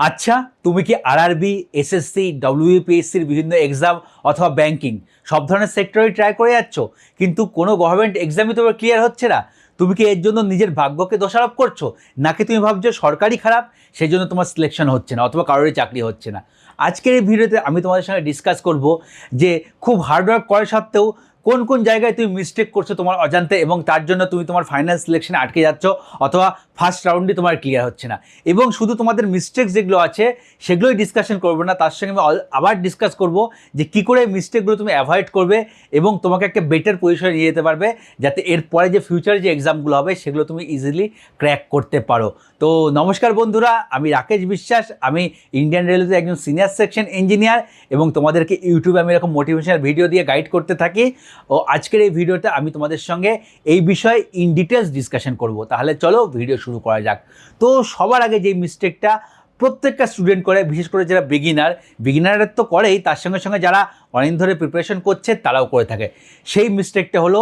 আচ্ছা তুমি কি আরআরবি এসএসসি ডব্লিউপিএসসির বিভিন্ন এক্সাম অথবা ব্যাংকিং সব ধরনের সেক্টরে ট্রাই করে যাচ্ছ? কিন্তু কোনো গভর্নমেন্ট এক্সামই তোমার ক্লিয়ার হচ্ছে না। তুমি কি এর জন্য নিজের ভাগ্যকে দোষারোপ করছ? নাকি তুমি ভাবছ সরকারি খারাপ? সেই জন্য তোমার সিলেকশন হচ্ছে না অথবা কারোরই চাকরি হচ্ছে না। আজকের এই ভিডিওতে আমি তোমাদের সঙ্গে ডিসকাস করব যে খুব হার্ডওয়ার্ক করা সত্ত্বেও কোন কোন জায়গায় তুমি মিস্টেক করছ তোমার অজান্তে এবং তার জন্য তুমি তোমার ফাইনাল সিলেকশনে আটকে যাচ্ছ অথবা ফার্স্ট রাউন্ডে তোমার ক্লিয়ার হচ্ছে না? এবং শুধু তোমাদের মিস্টেক যেগুলো আছে, সেগুলোই ডিসকাশন করব না, তার সঙ্গে আমি আবার ডিসকাস করব যে কী করে মিস্টেকগুলো তুমি অ্যাভয়েড করবে এবং তোমাকে একটা বেটার পজিশনে নিয়ে যেতে পারবে যাতে এরপরে যে ফিউচারে যে এক্সামগুলো হবে, সেগুলো তুমি ইজিলি ক্র্যাক করতে পারো। তো নমস্কার বন্ধুরা, আমি রাকেশ বিশ্বাস, আমি ইন্ডিয়ান রেলওয়েতে একজন সিনিয়র সেকশন ইঞ্জিনিয়ার এবং তোমাদেরকে ইউটিউবে আমি এরকম মোটিভেশনাল ভিডিও দিয়ে গাইড করতে থাকি। ও আজকের এই ভিডিওতে আমি তোমাদের সঙ্গে এই বিষয়ে ইন ডিটেলস ডিসকাশন করব। তাহলে চলো ভিডিও শুরু করা যাক। তো সবার আগে যে মিস্টেকটা প্রত্যেকটা স্টুডেন্ট করে, বিশেষ করে যারা বিগিনার বিগিনারের তো করেই, তার সঙ্গে সঙ্গে যারা অনেক ধরে প্রিপারেশন করছে, তারাও করে থাকে। সেই মিস্টেকটা হলো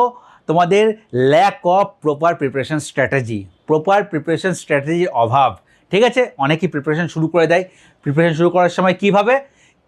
তোমাদের lack of proper preparation strategy proper preparation স্ট্র্যাটেজির অভাব। ঠিক আছে? অনেকেই প্রিপারেশন শুরু করে দেয়। প্রিপারেশন শুরু করার সময় কীভাবে?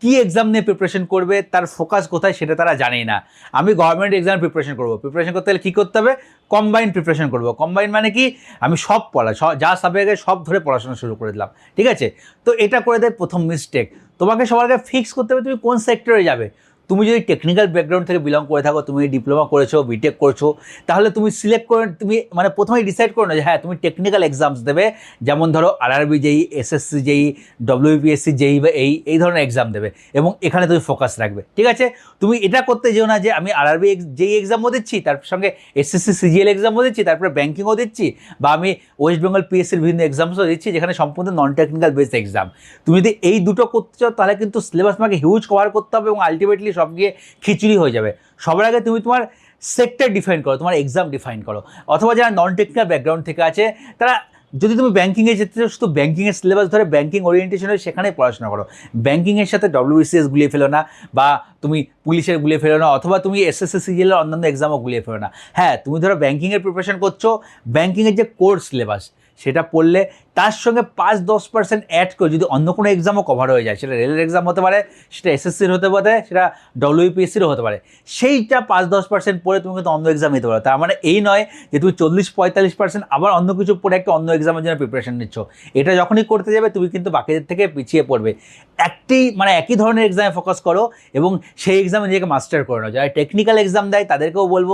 কী এক্সাম নিয়ে প্রিপারেশন করবে, তার ফোকাস কোথায় সেটা তারা জানেই না। আমি গভর্নমেন্ট এক্সাম প্রিপারেশন করব। প্রিপারেশন করতে হলে কী করতে হবে? কম্বাইন প্রিপারেশন করব। কম্বাইন মানে কি? আমি সব পড়া যা সাবজেক্টে সব ধরে পড়াশোনা শুরু করে দিলাম। ঠিক আছে? তো এটা করে দেয় প্রথম মিস্টেক তোমাকে সবার আগে ফিক্স করতে হবে তুমি কোন সেক্টরে যাবে। তুমি যদি টেকনিক্যাল ব্যাকগ্রাউন্ড থেকে বিলং করে থাকো, তুমি ডিপ্লোমা করেছ বিটেক করেছ, তাহলে তুমি সিলেক্ট করে, তুমি মানে প্রথমেই ডিসাইড করো না যে হ্যাঁ তুমি টেকনিক্যাল এক্সামস দেবে। যেমন ধরো আরআরবি যেই এসএসসি যেই ডব্লিউপিএসসি যেই বা এই এই ধরনের এক্সাম দেবে এবং এখানে তুমি ফোকাস রাখবে। ঠিক আছে? তুমি এটা করতে যেও না যে আমি আরআরবি যেই এক্সামও দিচ্ছি, তার সঙ্গে এসএসসি সিজিএল এক্সামও দিচ্ছি, তারপরে ব্যাঙ্কিংও দিচ্ছি বা আমি ওয়েস্ট বেঙ্গল পিএসসির বিভিন্ন এক্সামসও দিচ্ছি, যেখানে সম্পূর্ণ নন টেকনিক্যাল বেসড এক্সাম তুমি যদি এই দুটো করতে চাও, তাহলে কিন্তু সিলেবাস তোমাকে হিউজ কভার করতে হবে এবং আলটিমেটলি সব গিয়ে খিচুড়ি হয়ে যাবে। সবার আগে তুমি তোমার সেক্টর ডিফাইন করো, তোমার এক্সাম ডিফাইন করো। অথবা যারা নন টেকনিক্যাল ব্যাকগ্রাউন্ড থেকে আছে, তারা যদি তুমি ব্যাঙ্কিংয়ে যেতে চাও, শুধু ব্যাঙ্কিংয়ের সিলেবাস ধরে ব্যাঙ্কিং ওরিয়েন্টেশন হয় সেখানেই পড়াশোনা করো। ব্যাঙ্কিংয়ের সাথে ডব্লিউবিসিএস গুলিয়ে ফেলো না, বা তুমি পুলিশের গুলিয়ে ফেলো না, অথবা তুমি এসএসসি সিজিএলের অন্যান্য এক্সামও গুলিয়ে ফেলো না। হ্যাঁ তুমি ধরো ব্যাঙ্কিংয়ের প্রিপারেশন করছ ব্যাঙ্কিংয়ের যে কোর্স সিলেবাস সেটা পড়লে তার সঙ্গে পাঁচ দশ পার্সেন্ট অ্যাড করে যদি অন্য কোনো এক্সামও কভার হয়ে যায়, সেটা রেলের এক্সাম হতে পারে, সেটা এসএসসির হতে পারে, সেটা ডব্লিউপিএসসিরও হতে পারে, সেইটা পাঁচ দশ পার্সেন্ট পড়ে তুমি কিন্তু অন্য এক্সাম নিতে পারো। তার মানে এই নয় যে তুমি চল্লিশ পঁয়তাল্লিশ পার্সেন্ট আবার অন্য কিছু পড়ে একটা অন্য এক্সামের জন্য প্রিপারেশন নিচ্ছ। এটা যখনই করতে যাবে, তুমি কিন্তু বাকিদের থেকে পিছিয়ে পড়বে। একটি মানে একই ধরনের এক্সামে ফোকাস করো এবং সেই এক্সামে নিজেকে মাস্টার করে নাও। যারা টেকনিক্যাল এক্সাম দেয়, তাদেরকেও বলব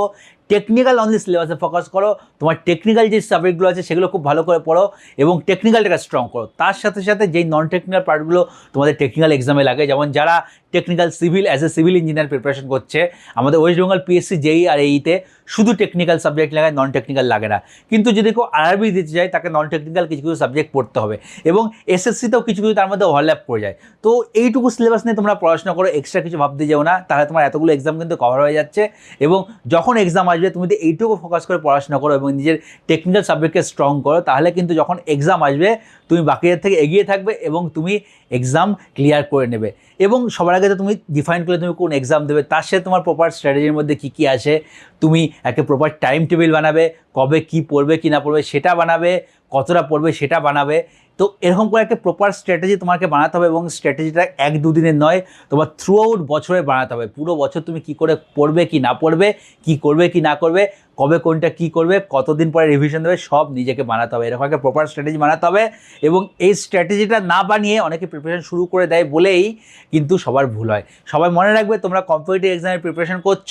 টেকনিক্যাল অনলি সিলেবাসে ফোকাস করো। তোমার টেকনিক্যাল যে সাবজেক্টগুলো আছে, সেগুলো খুব ভালো করে পড়ো এবং টেকনিক্যালটাকে স্ট্রং করো। তার সাথে সাথে যেই নন টেকনিক্যাল পার্টগুলো তোমাদের টেকনিক্যাল এক্সামে লাগে, যেমন যারা technical civil as a civil engineer preparation করছে, আমাদের ওয়েস্ট বেঙ্গল পিএসসি জেই আর এইতে শুধু টেকনিক্যাল সাবজেক্ট লাগায় নন টেকনিক্যাল লাগে না। কিন্তু যদি কেউ আরবি দিতে যায় তাকে নন টেকনিক্যাল কিছু কিছু সাবজেক্ট পড়তে হবে। এবং এসএসসিতেও কিছু কিছু তার মধ্যে ওভারল্যাপ করে যায়। তো এইটুকু সিলেবাস নিয়ে তোমরা পড়াশোনা করো এক্সট্রা কিছু ভাবতে যেও না। তাহলে তোমার এতগুলো এক্সাম কিন্তু কভার হয়ে যাচ্ছে। এবং যখন এক্সাম আসবে, তুমি যদি এইটুকু ফোকাস করে পড়াশোনা করো এবং নিজের টেকনিক্যাল সাবজেক্টকে স্ট্রং করো, তাহলে কিন্তু যখন এক্সাম আসবে তুমি বাকিদের থেকে এগিয়ে থাকবে এবং তুমি এক্সাম ক্লিয়ার করে নেবে। এবং সবার আগে তো তুমি ডিফাইন করলে তুমি কোন এক্সাম দেবে, তার সাথে তোমার প্রপার স্ট্র্যাটেজির মধ্যে কী কী আছে, তুমি একটা প্রপার টাইম টেবিল বানাবে, কবে কি পড়বে, কি না পড়বে সেটা বানাবে, কতটা পড়বে সেটা বানাবে তো এরকম করে একটা প্রপার স্ট্র্যাটেজি তোমাকে বানাতে হবে এবং স্ট্র্যাটেজিটা এক দুদিনের নয়, তোমার থ্রু আউট বছরে বানাতে হবে। পুরো বছর তুমি কি করে পড়বে, কি না পড়বে, কি করবে, কি না করবে, কবে কোনটা কি করবে, কতদিন পরে রিভিশন দেবে, সব নিজেকে বানাতে হবে। এরকম একটা প্রপার স্ট্র্যাটেজি বানাতে হবে এবং এই স্ট্র্যাটেজিটা না বানিয়ে অনেকে প্রিপারেশন শুরু করে দেয় বলেই কিন্তু সবার ভুল হয়। সবাই মনে রাখবে তোমরা কম্পিটিটিভ এক্সামের প্রিপারেশন করছ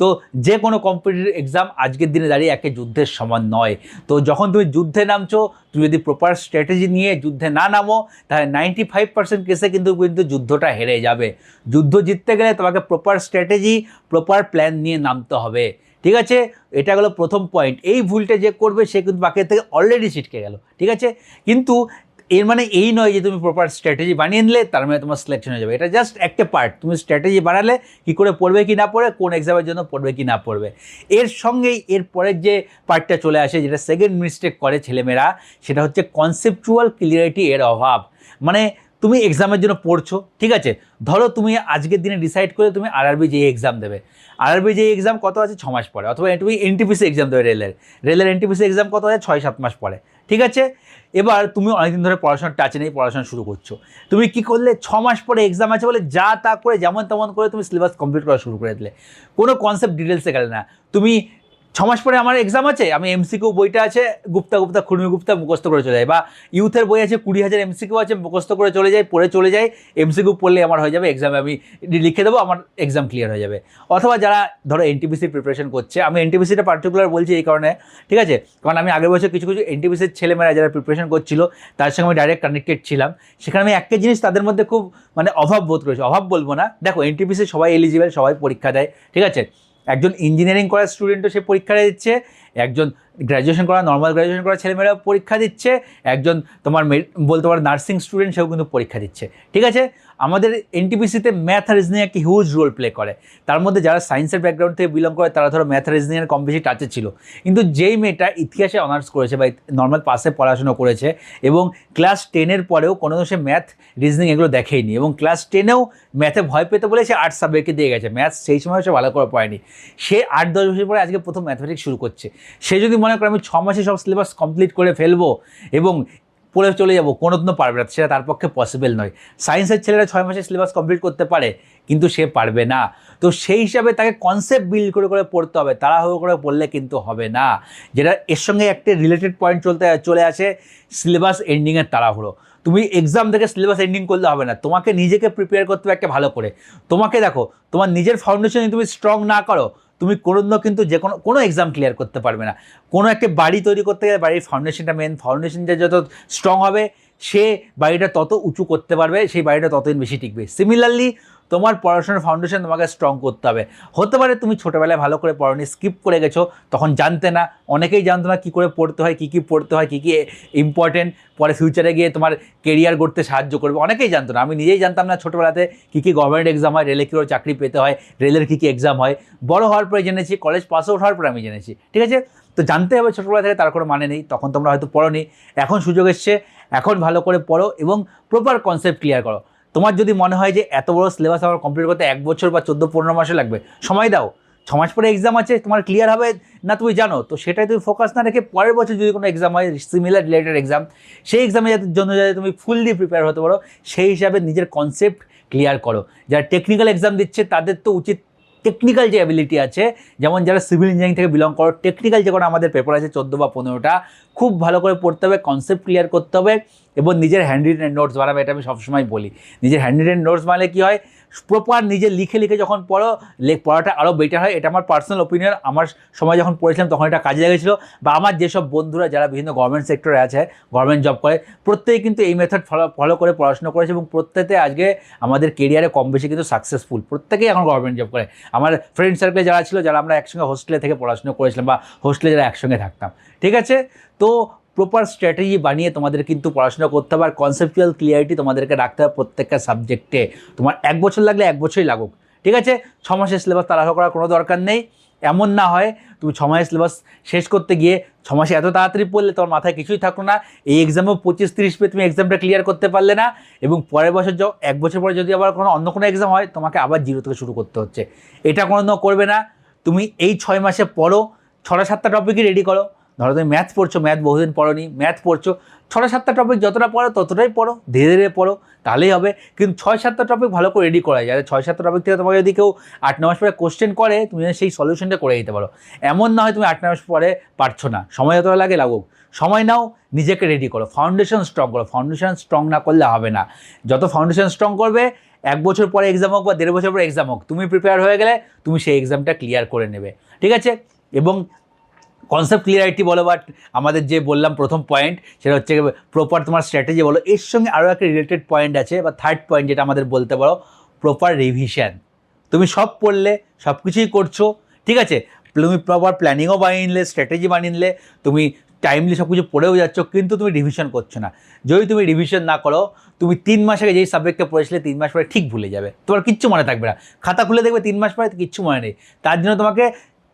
তো যে কোনো কম্পিটিটিভ এক্সাম আজকের দিনে দাঁড়িয়ে একে যুদ্ধের সমান নয়। তো যখন তুমি যুদ্ধে নামছো, তুমি যদি প্রপার স্ট্র্যাটেজি নিয়ে যুদ্ধে না নামো, তাহলে নাইনটি ফাইভ পার্সেন্ট কেসে কিন্তু কিন্তু যুদ্ধটা হেরে যাবে। যুদ্ধ জিততে গেলে তোমাকে প্রপার স্ট্র্যাটেজি প্রপার প্ল্যান নিয়ে নামতে হবে। ঠিক আছে? এটা হলো প্রথম পয়েন্ট এই ভুলটা যে করবে, সে কিন্তু বাকি থেকে অলরেডি ছিটকে গেল। ঠিক আছে? কিন্তু এর মানে এই নয় যে তুমি প্রপার স্ট্র্যাটেজি বানিয়ে নিলে, তার মানে তোমার সিলেকশন হয়ে যাবে। এটা জাস্ট একটা পার্ট তুমি স্ট্র্যাটেজি বাড়ালে কি করে পড়বে, কি না পড়বে কোন এক্সামের জন্য পড়বে, কি না পড়বে। এর সঙ্গেই এর পরের যে পার্টটা চলে আসে, যেটা সেকেন্ড মিস্টেক করে ছেলেমেয়েরা, সেটা হচ্ছে কনসেপচুয়াল ক্লিয়ারিটি এর অভাব। মানে তুমি এক্সামের জন্য পড়ছো, ঠিক আছে? ধরো তুমি আজকের দিনে ডিসাইড করে তুমি আরআরবি যে এক্সাম দেবে। আরআরবি যে এক্সাম কত আছে? ছ মাস পরে অথবা তুমি এনটিপিসি এক্সাম দেবে রেলের। রেলের এনটিপিসি এক্সাম কত আছে? ছয় সাত মাস পরে ঠিক আছে? এবার তুমি অনেকদিন ধরে পড়াশোনার টাচে নেই, পড়াশোনা শুরু করছ। তুমি কি করলে? ছ মাস পরে এক্সাম আছে বলে যা তা করে, যেমন তেমন করে তুমি সিলেবাস কমপ্লিট করা শুরু করে দিলে। কোনো কনসেপ্ট ডিটেলসে গেলে না। তুমি ছ মাস পরে আমার এক্সাম আছে, আমি এমসিকিউ বইটা আছে, গুপ্তা গুপ্তা খুরমি গুপ্তা মুখস্থ করে চলে যায়। বা ইউথের বই আছে, কুড়ি হাজার এমসিকিউ আছে, মুখস্থ করে চলে যায়, পড়ে চলে যায় এমসিকিউ পড়লে আমার হয়ে যাবে এক্সামে আমি লিখে দেবো, আমার এক্সাম ক্লিয়ার হয়ে যাবে। অথবা যারা, ধরো এনটিপিসির প্রিপারেশন করছে, আমি এনটিপিসিটা পার্টিকুলার বলছি এই কারণে, ঠিক আছে? কারণ আমি আগের বছর কিছু কিছু এনটিপিসির ছেলেমেয়েরা যারা প্রিপারেশন করছিল, তার সঙ্গে আমি ডাইরেক্ট কানেক্টেড ছিলাম। সেখানে আমি একটা জিনিস তাদের মধ্যে খুব মানে অভাব বোধ করেছি অভাব বলব না। দেখো এনটিপিসি সবাই এলিজিবল সবাই পরীক্ষা দেয়, ঠিক আছে? একজন ইঞ্জিনিয়ারিং করার স্টুডেন্টও সে পরীক্ষা দিচ্ছে একজন গ্র্যাজুয়েশন করা নর্মাল গ্র্যাজুয়েশন করা ছেলেমেয়েরা পরীক্ষা দিচ্ছে, একজন তোমার বলতে পারো নার্সিং স্টুডেন্ট সেও কিন্তু পরীক্ষা দিচ্ছে। ঠিক আছে? আমাদের এনটিপিসিতে ম্যাথ আর রিজনিং একটি হিউজ রোল প্লে করে। তার মধ্যে যারা সায়েন্সের ব্যাকগ্রাউন্ড থেকে বিলং করে, তারা ধরো ম্যাথ রিজনিংয়ের কম বেশি টাচে ছিল। কিন্তু যেই মেয়েটা ইতিহাসে অনার্স করেছে বা নর্মাল পাসে পড়াশোনা করেছে এবং ক্লাস টেনের পরেও কোনো সে ম্যাথ রিজনিং এগুলো দেখেইনি এবং ক্লাস টেনেও ম্যাথে ভয় পেতে বলে সে আর্টস সাবজেক্টকে দিয়ে গেছে। ম্যাথ সেই সময় সে ভালো করে পড়েনি সে আট দশ বছর পরে আজকে প্রথম ম্যাথমেটিক্স শুরু করছে। সে যদি মনে করে আমি ছ মাসে সব সিলেবাস কমপ্লিট করে ফেলব এবং পড়ে চলে যাব, কোনো দিনও পারবে না। সেটা তার পক্ষে পসিবল নয়। সায়েন্সের ছেলেরা ছয় মাসে সিলেবাস কমপ্লিট করতে পারে, কিন্তু সে পারবে না। তো সেই হিসাবে তাকে কনসেপ্ট বিল্ড করে করে পড়তে হবে। তাড়াহুড়ো করে পড়লে কিন্তু হবে না। যেটা এর সঙ্গে একটা রিলেটেড পয়েন্ট চলতে, চলে আসে সিলেবাস এন্ডিংয়ের তাড়াহুড়ো। তুমি এক্সাম থেকে সিলেবাস এন্ডিং করলে হবে না। তোমাকে নিজেকে প্রিপেয়ার করতে হবে একটা ভালো করে। তোমাকে দেখো, তোমার নিজের ফাউন্ডেশন তুমি স্ট্রং না করো তুমি কোনো কিন্তু যে কোনো কোনো এক্সাম ক্লিয়ার করতে পারবে না। কোনো একটা বাড়ি তৈরি করতে গেলে বাড়ির ফাউন্ডেশনটা মেন ফাউন্ডেশনটা যত স্ট্রং হবে, সে বাড়িটা তত উঁচু করতে পারবে, সেই বাড়িটা ততদিন বেশি টিকবে। সিমিলারলি তোমার পড়াশোনার ফাউন্ডেশন তোমাকে স্ট্রং করতে হবে। হতে পারে তুমি ছোটোবেলায় ভালো করে পড়নি স্কিপ করে গেছো, তখন জানতে না। অনেকেই জানতো না কী করে পড়তে হয়, কী কী পড়তে হয়, কী কী ইম্পর্টেন্ট পরে ফিউচারে গিয়ে তোমার কেরিয়ার গড়তে সাহায্য করবে। অনেকেই জানতো না। আমি নিজেই জানতাম না ছোটোবেলাতে কী কী গভর্নমেন্ট এক্সাম হয় রেলে কী করে চাকরি পেতে হয় রেলের কী কী এক্সাম হয়। বড় হওয়ার পরে জেনেছি কলেজ পাস আউট হওয়ার পরে আমি জেনেছি। ঠিক আছে? তো জানতে হবে ছোটোবেলা থেকে, তার কোনো মানে নেই। তখন তোমরা হয়তো পড়োনি। এখন সুযোগ এসছে। এখন ভালো করে পড়ো এবং প্রপার কনসেপ্ট ক্লিয়ার করো। তোমার যদি মনে হয় যে এত বড় সিলেবাস আমার কমপ্লিট করতে এক বছর বা চোদ্দ, পনেরো মাসে লাগবে, সময় দাও। ছ মাস পরে এক্সাম আছে, তোমার ক্লিয়ার হবে, না তুমি জানো। তো সেটাই তুমি ফোকাস না রেখে পরের বছর যদি কোনো এক্সাম হয় সিমিলার রিলেটেড এক্সাম সেই এক্সামে যাতে জন্য যাতে তুমি ফুললি প্রিপেয়ার হতে পারো, সেই হিসাবে নিজের কনসেপ্ট ক্লিয়ার করো। যারা টেকনিক্যাল এক্সাম দিচ্ছে, তাদের তো উচিত টেকনিক্যাল যে অ্যাবিলিটি আছে, যেমন যারা সিভিল ইঞ্জিনিয়ারিং থেকে বিলং করো টেকনিক্যাল যে কোনো আমাদের পেপার আছে চোদ্দ বা পনেরোটা, খুব ভালো করে পড়তে হবে কনসেপ্ট ক্লিয়ার করতে হবে এবং নিজের হ্যান্ড রিটেন নোটস বানাবে, এটা আমি সবসময় বলি। নিজের হ্যান্ড রিটেন নোটস বানালে কী হয়? প্রপার নিজে লিখে লিখে যখন পড়ো লেখ পড়াটা আরও বেটার হয়। এটা আমার পার্সোনাল ওপিনিয়ন আমার সময় যখন পড়েছিলাম, তখন এটা কাজে লেগেছিলো। বা আমার যেসব বন্ধুরা, যারা বিভিন্ন গভর্নমেন্ট সেক্টরে আছে গভর্নমেন্ট জব করে, প্রত্যেকে কিন্তু এই মেথড ফলো ফলো করে পড়াশোনা করেছে এবং প্রত্যেকে আজকে আমাদের কেরিয়ারে কম বেশি কিন্তু সাকসেসফুল প্রত্যেকেই এখন গভর্নমেন্ট জব করে। আমার ফ্রেন্ড সার্কেলে যারা ছিল, যারা আমরা একসঙ্গে হোস্টেলে থেকে পড়াশোনা করেছিলাম বা হোস্টেলে যারা একসঙ্গে থাকতাম। ঠিক আছে? তো প্রপার স্ট্র্যাটেজি বানিয়ে তোমাদের কিন্তু পড়াশোনা করতে হবে আর কনসেপচুয়াল ক্লিয়ারিটি তোমাদেরকে রাখতে হবে প্রত্যেকটা সাবজেক্টে তোমার এক বছর লাগলে এক বছরই লাগুক। ঠিক আছে? ছ মাসের সিলেবাস তাড়াহুড়ো করার কোনো দরকার নেই। এমন না হয় তুমি ছ মাসের সিলেবাস শেষ করতে গিয়ে ছ মাসে এত তাড়াতাড়ি পড়লে তোমার মাথায় কিছুই থাকল না। এই এক্সামেও পঁচিশ তিরিশ পেয়ে তুমি এক্সামটা ক্লিয়ার করতে পারলে না এবং পরের বছর এক বছর পরে যদি আবার কোনো অন্য কোনো এক্সাম হয়, তোমাকে আবার জিরো থেকে শুরু করতে হচ্ছে। এটা কোনো করবে না। তুমি এই ছয় মাসে পড়ো, ছটা সাতটা টপিকই রেডি করো। ধরো তুমি ম্যাথ পড়ছো ম্যাথ বহুদিন পড়োনি ম্যাথ পড়ছো, ছটা সাতটা টপিক যতটা পড়ো ততটাই পড়ো, ধীরে ধীরে পড়ো, তাহলেই হবে। কিন্তু ছয় সাতটা টপিক ভালো করে রেডি করা যায় ছয় সাতটা টপিক থেকে তোমাকে যদি কেউ আট মাস পরে কোশ্চেন করে, তুমি সেই সলিউশনটা করে দিতে পারো। এমন না হয় তুমি আট মাস পরে পারছ না। সময় যতটা লাগে লাগুক। সময় নাও, নিজেকে রেডি করো। ফাউন্ডেশন স্ট্রং করো। ফাউন্ডেশন স্ট্রং না করলে হবে না। যত ফাউন্ডেশন স্ট্রং করবে, এক বছর পরে এক্সাম হোক বা দেড় বছর পরে এক্সাম হোক, তুমি প্রিপেয়ার হয়ে গেলে তুমি সেই এক্সামটা ক্লিয়ার করে নেবে। ঠিক আছে? এবং কনসেপ্ট ক্লিয়ারিটি বলো বাট আমাদের যে বললাম প্রথম পয়েন্ট সেটা হচ্ছে প্রপার তোমার স্ট্র্যাটেজি বলো। এর সঙ্গে আরও একটা রিলেটেড পয়েন্ট আছে, বা থার্ড পয়েন্ট যেটা আমাদের বলতে পারো প্রপার রিভিশন তুমি সব পড়লে, সব কিছুই করছ, ঠিক আছে? তুমি প্রপার প্ল্যানিংও বানিয়ে নিলে স্ট্র্যাটেজি বানিয়ে নিলে, তুমি টাইমলি সব কিছু পড়েও যাচ্ছ, কিন্তু তুমি রিভিশন করছ না। যদি তুমি রিভিশন না করো, তুমি তিন মাস আগে যেই সাবজেক্টটা পড়েছিলে, তিন মাস পরে ঠিক ভুলে যাবে। তোমার কিচ্ছু মনে থাকবে না। খাতা খুলে দেখবে তিন মাস পরে, কিচ্ছু মনে নেই। তার জন্য তোমাকে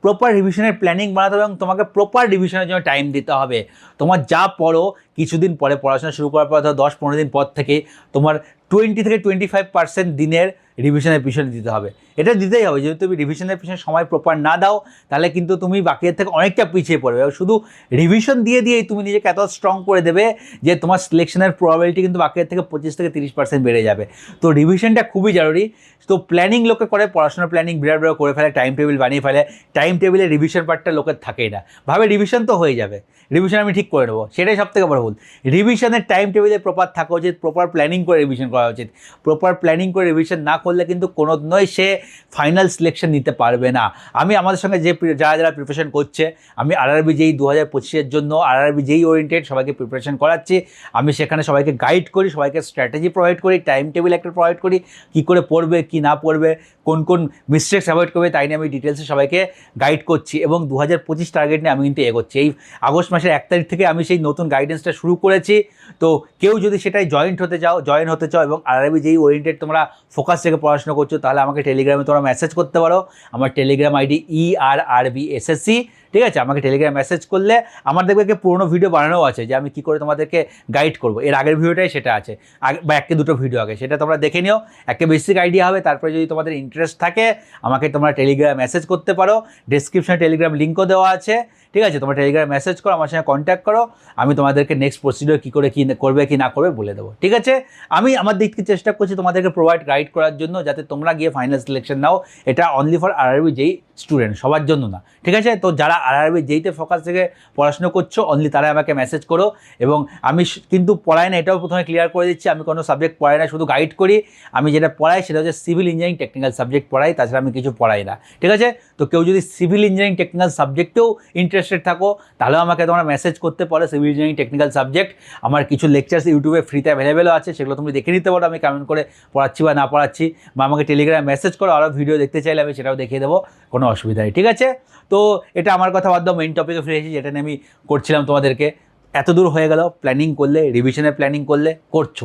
প্রপার রিভিশনের প্ল্যানিং বানাতে হবে এবং তোমাকে প্রপার রিভিশনের জন্য টাইম দিতে হবে। তোমার যা পড়ো, কিছুদিন পরে পড়াশোনা শুরু করার পর ধরো দশ পনেরো দিন পর থেকে তোমার টোয়েন্টি থেকে টোয়েন্টি ফাইভ পার্সেন্ট দিনের রিভিশনের পিছনে দিতে হবে। এটা দিতেই হবে। যদি তুমি রিভিশনের পিছনে সময় প্রপার না দাও, তাহলে কিন্তু তুমি বাকিদের থেকে অনেকটা পিছিয়ে পড়বে। শুধু রিভিশন দিয়ে দিয়েই তুমি নিজেকে এত স্ট্রং করে দেবে যে তোমার সিলেকশনের প্রবাবিলিটি কিন্তু বাকিদের থেকে পঁচিশ থেকে তিরিশ পার্সেন্ট বেড়ে যাবে। তো রিভিশনটা খুবই জরুরি। তো প্ল্যানিং লোকে করে, পড়াশোনার প্ল্যানিং বিরাট বিরাট করে ফেলে টাইম টেবিল বানিয়ে ফেলে। টাইম টেবিলে রিভিশন পার্টটা লোকের থাকেই না। ভাবে রিভিশন তো হয়ে যাবে। রিভিশন আমি ঠিক করে নেব। সেটাই সব থেকে বড় ভুল। রিভিশনের টাইম টেবিলে প্রপার থাকা উচিত প্রপার প্ল্যানিং করে রিভিশন করা উচিত। প্রপার প্ল্যানিং করে রিভিশন না করলে কিন্তু কোনো দিনই সে ফাইনাল সিলেকশন নিতে পারবে না। আমি আমাদের সঙ্গে যে যারা যারা প্রিপারেশন করছে, আমি আরআরবি যেই দু হাজার পঁচিশের জন্য আরআরবি যেই ওরিয়েন্টেড সবাইকে প্রিপারেশন করাচ্ছি। আমি সেখানে সবাইকে গাইড করি, সবাইকে স্ট্র্যাটেজি প্রোভাইড করি টাইম টেবিল একটা প্রোভাইড করি, কী করে পড়বে, কি না পড়বে, কোন কোন মিস্টেক্স অ্যাভয়েড করবে, তাই নিয়ে আমি ডিটেলসে সবাইকে গাইড করছি এবং দু হাজার পঁচিশ টার্গেট নিয়ে আমি কিন্তু এগোচ্ছি। এই আগস্ট মাসের এক তারিখ থেকে আমি সেই নতুন গাইডেন্সটা শুরু করেছি। তো কেউ যদি সেটাই জয়েন্ট হতে চাও জয়েন হতে চাও এবং আরআরবি যেই ওরিয়েন্টেড তোমরা ফোকাস থেকে পড়াশোনা করছ, তাহলে আমাকে টেলিগ্রামে তোমরা মেসেজ করতে পারো। আমার Telegram ID E R R B SSC ঠিক আছে? আমাকে টেলিগ্রাম মেসেজ করলে আমার দেখবে একটা পুরোনো ভিডিও বানানো আছে যে আমি কী করে তোমাদেরকে গাইড করব। এর আগের ভিডিওটাই সেটা আছে। আগে বা একে দুটো ভিডিও আগে। সেটা তোমরা দেখে নিও। একটা বেসিক আইডিয়া হবে। তারপরে যদি তোমাদের ইন্টারেস্ট থাকে, আমাকে তোমরা টেলিগ্রাম মেসেজ করতে পারো। ডিসক্রিপশনে টেলিগ্রাম লিঙ্কও দেওয়া আছে। ঠিক আছে? তোমরা টেলিগ্রাম মেসেজ করো, আমার সঙ্গে কন্ট্যাক্ট করো। আমি তোমাদেরকে নেক্সট প্রসিডিওর কী করে, কী করবে, কি না করবে বলে দেবো। ঠিক আছে? আমি আমার দিক থেকে চেষ্টা করছি তোমাদেরকে প্রোভাইড গাইড করার জন্য, যাতে তোমরা গিয়ে ফাইনাল সিলেকশন নাও। এটা অনলি ফর আরআরবি যেই স্টুডেন্ট সবার জন্য না। ঠিক আছে? তো যারা আর আরআরবি যেইতে ফোকাস থেকে পড়াশুনো করছ অনলি তারা আমাকে মেসেজ করো। এবং আমি কিন্তু পড়াই না, এটাও প্রথমে ক্লিয়ার করে দিচ্ছি, আমি কোনো সাবজেক্ট পড়াই না, শুধু গাইড করি। আমি যেটা পড়াই সেটা হচ্ছে সিভিল ইঞ্জিনিয়ারিং টেকনিক্যাল সাবজেক্ট পড়াই, তাছাড়া আমি কিছু পড়াই না। ঠিক আছে? তো কেউ যদি সিভিল ইঞ্জিনিয়ারিং টেকনিক্যাল সাবজেক্টেও ইন্টারেস্টেড থাকো, তাহলেও আমাকে তোমরা মেসেজ করতে পারো সিভিল ইঞ্জিনিয়ারিং টেকনিক্যাল সাবজেক্ট আমার কিছু লেকচার্স ইউটিউবে ফ্রিতে অ্যাভেলেবেলও আছে, সেগুলো তুমি দেখে নিতে পারো, আমি কেমন করে পড়াচ্ছি বা না পড়াচ্ছি, বা আমাকে টেলিগ্রামে মেসেজ করো আরও ভিডিও দেখতে চাইলে আমি সেটাও দেখিয়ে দেবো, কোনো অসুবিধা নেই, ঠিক আছে? তো এটা আমার কথা বাদ মেইন টপিকে ফিরে এসেছি, যেটা নিয়ে আমি করছিলাম তোমাদেরকে। এত দূর হয়ে গেল প্ল্যানিং করলে রিভিশনের প্ল্যানিং করলে, করছ।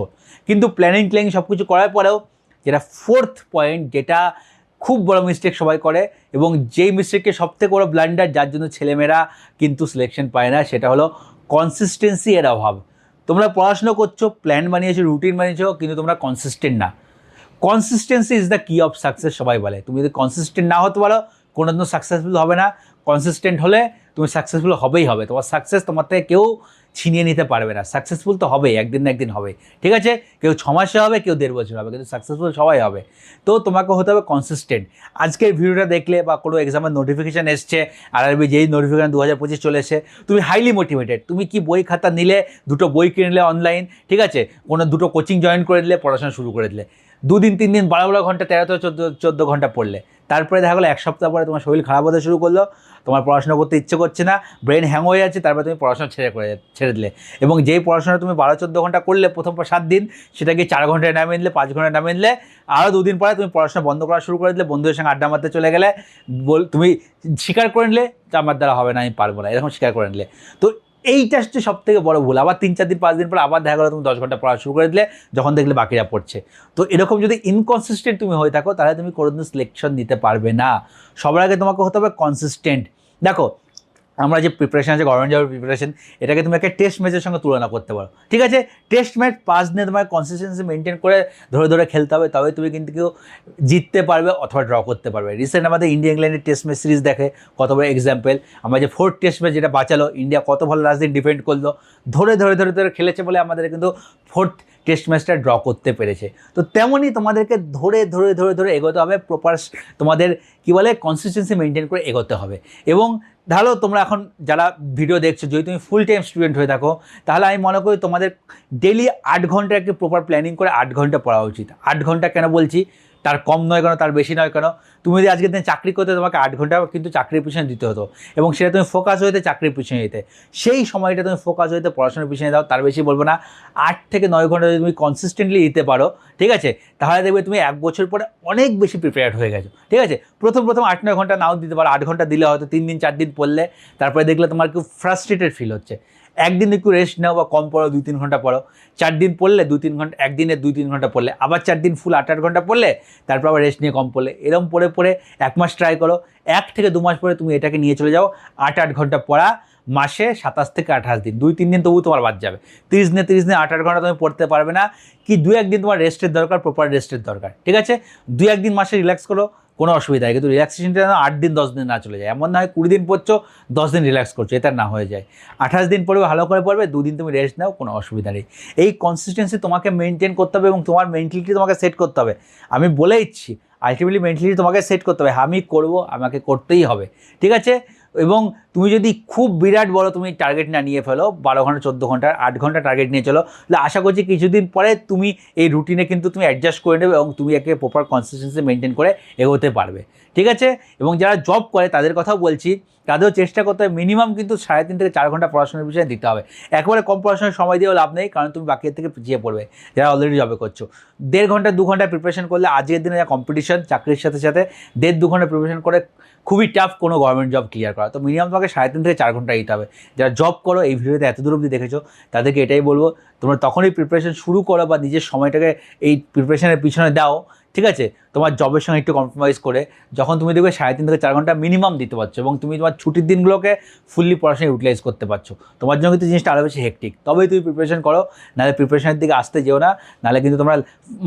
কিন্তু প্ল্যানিং প্ল্যানিং সব কিছু করার পরেও, যেটা ফোর্থ পয়েন্ট যেটা খুব বড় মিস্টেক সবাই করে এবং যেই মিস্টেককে সবথেকে বড় ব্লান্ডার যার জন্য ছেলেমেয়েরা কিন্তু সিলেকশন পায় না, সেটা হলো কনসিস্টেন্সি এর অভাব। তোমরা পড়াশুনো করছ প্ল্যান বানিয়েছো রুটিন বানিয়েছো, কিন্তু তোমরা কনসিস্টেন্ট না। Consistency is the key of success সবাই বলে। তুমি যদি কনসিস্টেন্ট না হতে পারো কোনো সাকসেসফুল হবে না। কনসিস্টেন্ট হলে তুমি সাকসেসফুল হবেই হবে। তোমার সাকসেস তোমার থেকে কেউ ছিনিয়ে নিতে পারবে না। সাকসেসফুল তো হবেই, একদিন না একদিন হবে ঠিক আছে? কেউ ছ মাসে হবে, কেউ দেড় বছর হবে, কিন্তু সাকসেসফুল সবাই হবে। তো তোমাকে হতে হবে কনসিস্টেন্ট আজকের ভিডিওটা দেখলে বা কোনো এক্সামের নোটিফিকেশান এসছে আরআরবি যেই নোটিফিকেশান দু হাজার পঁচিশ চলে এসে তুমি হাইলি মোটিভেটেড তুমি কি বই খাতা নিলে, দুটো বই কিনে নিলে অনলাইন ঠিক আছে? কোনো দুটো কোচিং জয়েন করে দিলে পড়াশোনা শুরু করে দিলে। দুদিন, তিন দিন, বারো বারো ঘণ্টা, তেরো তেরো, চোদ্দ চোদ্দ ঘণ্টা পড়লে। তারপরে দেখা গেলো, এক সপ্তাহ পরে তোমার শরীর খারাপ হতে শুরু করল তোমার পড়াশোনা করতে ইচ্ছে করছে না ব্রেন হ্যাং হয়ে যাচ্ছে, তারপরে তুমি পড়াশোনা ছেড়ে করে ছেড়ে দিলে। এবং যেই পড়াশোনা তুমি বারো চোদ্দ ঘণ্টা করলে প্রথম সাত দিন, সেটাকে চার ঘন্টায় নামিয়ে নিলে, পাঁচ ঘন্টায় নামিয়ে নিলে আরও দুদিন পরে তুমি পড়াশোনা বন্ধ করা শুরু করে দিলে, বন্ধুদের সঙ্গে আড্ডা মারতে চলে গেলে, বল তুমি স্বীকার করে নিলে যে আমার দ্বারা হবে না, আমি পারব না, এরকম স্বীকার করে নিলে। তো এইটা হচ্ছে সব থেকে বড় ভুল। আবার তিন চার দিন, পাঁচ দিন পর আবার দেখা গেলো তুমি দশ ঘণ্টা পড়া শুরু করে দিলে, যখন দেখলে বাকিরা পড়ছে। তো এরকম যদি ইনকনসিস্টেন্ট তুমি হয়ে থাকো, তাহলে তুমি কোনোদিন সিলেকশন নিতে পারবে না। সবার আগে তোমাকে হতে হবে কনসিস্টেন্ট দেখো আমরা যে প্রিপারেশন আছে গভর্নমেন্ট জবের প্রিপারেশন এটাকে তুমি একটা টেস্ট ম্যাচের সঙ্গে তুলনা করতে পারো। ঠিক আছে? টেস্ট ম্যাচ পাঁচ দিনে তোমার কনসিস্টেন্সি মেনটেন করে ধরে ধরে খেলতে হবে তবে তুমি কিন্তু কেউ জিততে পারবে অথবা ড্র করতে পারবে। রিসেন্ট আমাদের ইন্ডিয়া ইংল্যান্ডের টেস্ট ম্যাচ সিরিজ দেখে, কত বড় এক্সাম্পল আমরা যে ফোর্থ টেস্ট ম্যাচ যেটা বাঁচালো ইন্ডিয়া কত ভালো লাস্ট দিন ডিফেন্ড করল, ধরে ধরে ধরে ধরে খেলেছে বলে আমাদের কিন্তু ফোর্থ টেস্ট ম্যাচটা ড্র করতে পেরেছে। তো তেমনই তোমাদেরকে ধরে ধরে ধরে ধরে এগোতে হবে প্রপার তোমাদের কী বলে কনসিস্টেন্সি মেনটেন করে এগোতে হবে। এবং ধরো তোমরা এখন যারা ভিডিও দেখছ, যদি তুমি ফুল টাইম স্টুডেন্ট হয়ে থাকো, তাহলে আমি মনে করি তোমাদের ডেলি আট ঘণ্টা একটি প্রপার প্ল্যানিং করে আট ঘণ্টা পড়া উচিত। আট ঘণ্টা কেন বলছি? তার কম নয় কেন, তার বেশি নয় কেন? তুমি যদি আজকের দিনে চাকরি করতে তোমাকে আট ঘণ্টা কিন্তু চাকরির পিছনে দিতে হতো। এবং সেটা তুমি ফোকাস হইতে চাকরির পিছনে দিতে। সেই সময়টা তুমি ফোকাস হইতে পড়াশোনার পিছনে দাও, তার বেশি বলব না। আট থেকে নয় ঘণ্টা যদি তুমি কনসিস্টেন্টলি দিতে পারো, ঠিক আছে? তাহলে দেখবে তুমি এক বছর পরে অনেক বেশি প্রিপেয়ার্ড হয়ে গেছো, ঠিক আছে? প্রথম প্রথম আট, নয় ঘণ্টা নাও দিতে পারো। আট ঘণ্টা দিলে হয়তো তিন দিন, চার দিন পড়লে, তারপরে দেখলে তোমার খুব ফ্রাস্ট্রেটেড ফিল হচ্ছে। একদিন একটু রেস্ট নাও বা কম পড়ো দুই তিন ঘণ্টা পড়ো চার দিন পড়লে দুই তিন ঘণ্টা, একদিনে দুই তিন ঘণ্টা পড়লে, আবার চার দিন ফুল আট আট ঘণ্টা পড়লে, তারপর আবার রেস্ট নিয়ে কম পড়লে। এরকম পড়ে পড়ে এক মাস ট্রাই করো। এক থেকে দু মাস পরে তুমি এটাকে নিয়ে চলে যাও, আট আট ঘণ্টা পড়া, মাসে সাতাশ থেকে আঠাশ দিন। দুই তিন দিন তবু তোমার বাদ যাবে। তিরিশ দিনে তিরিশ দিনে আট আট ঘণ্টা তুমি পড়তে পারবে না। কি দু একদিন তোমার রেস্টের দরকার প্রপার রেস্টের দরকার। ঠিক আছে? দু একদিন মাসে রিল্যাক্স করো। কোনো অসুবিধা নেই। কিন্তু রিল্যাক্সেশনটা যেন আট দিন, দশ দিন না চলে যায়। এমন না হয় কুড়ি দিন পড়ছো, দশ দিন রিল্যাক্স করছ, এটা না হয়ে যায়। আঠাশ দিন পড়বে ভালো করে পড়বে, দুদিন তুমি রেস্ট নাও, কোনো অসুবিধা নেই। এই কনসিস্টেন্সি তোমাকে মেনটেন করতে হবে এবং তোমার মেন্টালিটি তোমাকে সেট করতে হবে। আমি বলে দিচ্ছি আলটিমেটলি মেন্টালিটি তোমাকে সেট করতে হবে। আমি করব, আমাকে করতেই হবে। ঠিক আছে? এবং তুমি যদি খুব বিরাট বড় তুমি টার্গেট না নিয়ে ফেলো, বারো ঘণ্টা, চোদ্দ ঘণ্টা, আট ঘণ্টা টার্গেট নিয়ে চলো, তাহলে আশা করছি কিছুদিন পরে তুমি এই রুটিনে কিন্তু তুমি অ্যাডজাস্ট করে নেবে এবং তুমি একে প্রপার কনসিস্টেন্সি মেনটেন করে এগোতে পারবে। ঠিক আছে? এবং যারা জব করে, তাদের কথাও বলছি, তাদেরও চেষ্টা করতে হবে মিনিমাম কিন্তু সাড়ে তিন থেকে চার ঘণ্টা পড়াশোনার পিছনে দিতে হবে। একবারে কম পড়াশোনার সময় দিয়েও লাভ নেই, কারণ তুমি বাকি থেকে পিছিয়ে পড়বে, যারা অলরেডি জবে করছ। দেড় ঘণ্টা, দু ঘণ্টা প্রিপারেশন করলে আজকের দিনে যা কম্পিটিশন চাকরির সাথে সাথে দেড়, দু ঘণ্টা প্রিপারেশন করে খুবই টাফ কোনো গভর্নমেন্ট জব ক্লিয়ার করা। তো মিনিমাম তোমাকে সাড়ে তিন থেকে চার ঘণ্টা দিতে হবে। যারা জব করো, এই ভিডিওতে এত দূর অবধি দেখেছ, তাদেরকে এটাই বলব, তোমরা তখনই প্রিপারেশন শুরু করো বা নিজের সময়টাকে এই প্রিপারেশনের পিছনে দাও ঠিক আছে? তোমার জবের সঙ্গে একটু কম্প্রোমাইজ করে, যখন তুমি দেখবে সাড়ে তিন থেকে চার ঘণ্টা মিনিমাম দিতে পারছ এবং তুমি তোমার ছুটির দিনগুলোকে ফুললি পড়াশোনা ইউটিলাইজ করতে পারছ। তোমার জন্য কিন্তু জিনিসটা আরও বেশি হেকটিক তবেই তুমি প্রিপারেশন করো, নাহলে প্রিপারেশনের দিকে আসতে যেও না, নাহলে কিন্তু তোমরা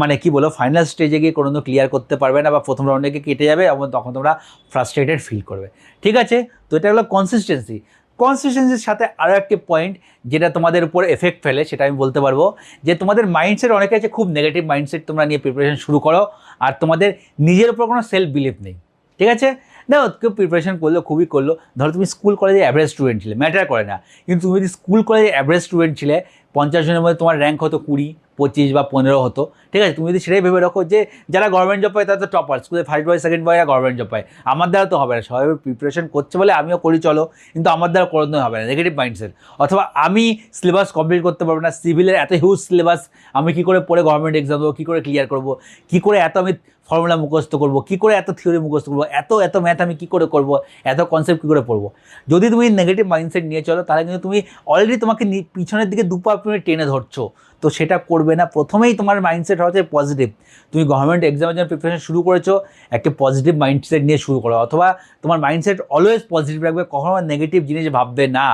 মানে কি বলো ফাইনাল স্টেজে গিয়ে কোনো ক্লিয়ার করতে পারবে না বা প্রথম রাউন্ডে গিয়ে কেটে যাবে এবং তখন তোমরা ফ্রাস্ট্রেটেড ফিল করবে। ঠিক আছে? তো এটা হলো কনসিস্টেন্সি কনসিস্টেন্সির সাথে আরও একটি পয়েন্ট যেটা তোমাদের উপর এফেক্ট ফেলে, সেটা আমি বলতে পারব যে তোমাদের মাইন্ডসেট অনেকে আছে খুব নেগেটিভ মাইন্ডসেট তোমরা নিয়ে প্রিপারেশন শুরু করো আর তোমাদের নিজের উপর কোনো সেলফ বিলিভ নেই। ঠিক আছে? দেখো, কেউ প্রিপারেশন করল, খুবই করল। ধরো তুমি স্কুল কলেজে অ্যাভারেজ স্টুডেন্ট ছিলে ম্যাটার করে না। কিন্তু তুমি যদি স্কুল কলেজে অ্যাভারেজ স্টুডেন্ট ছিলে, পঞ্চাশ জনের মধ্যে তোমার র্যাঙ্ক হতো কুড়ি পঁচিশ বা পনেরো হতো, ঠিক আছে? তুমি যদি সেটাই ভেবে রাখো যে যারা গভর্নমেন্ট জব পায় তারা তো টপার স্কুলে first boy second boy government job পায়। আমার দ্বারা তো হবে না, সবাই প্রিপারেশন করছে বলে আমিও করি, চলো। কিন্তু আমার দ্বারা করানো হবে না নেগেটিভ মাইন্ডসেট অথবা আমি সিলেবাস কমপ্লিট করতে পারব না সিভিলের এত হিউজ সিলেবাস আমি কী করে পড়ে গভর্নমেন্ট এক্সাম দেবো, কী করে ক্লিয়ার করব, কী করে এত আমি ফর্মুলা মুখস্থ করব, কী করে এত থিওরি মুখস্থ করব, এত এত ম্যাথ আমি কী করে করব, এত কনসেপ্ট কী করে পড়ব? যদি তুমি নেগেটিভ মাইন্ডসেট নিয়ে চলো, তাহলে কিন্তু তুমি অলরেডি তোমাকে পিছনের দিকে দুপা তুমি টেনে ধরছো। তো সেটা করবে না। প্রথমেই তোমার মাইন্ডসেট হচ্ছে পজিটিভ তুমি গভর্নমেন্ট এক্সামের জন্য প্রিপারেশন শুরু করেছ, একটা পজিটিভ মাইন্ডসেট নিয়ে শুরু করো। অথবা তোমার মাইন্ডসেট অলওয়েজ পজিটিভ রাখবে, কখনো নেগেটিভ জিনিস ভাববে না।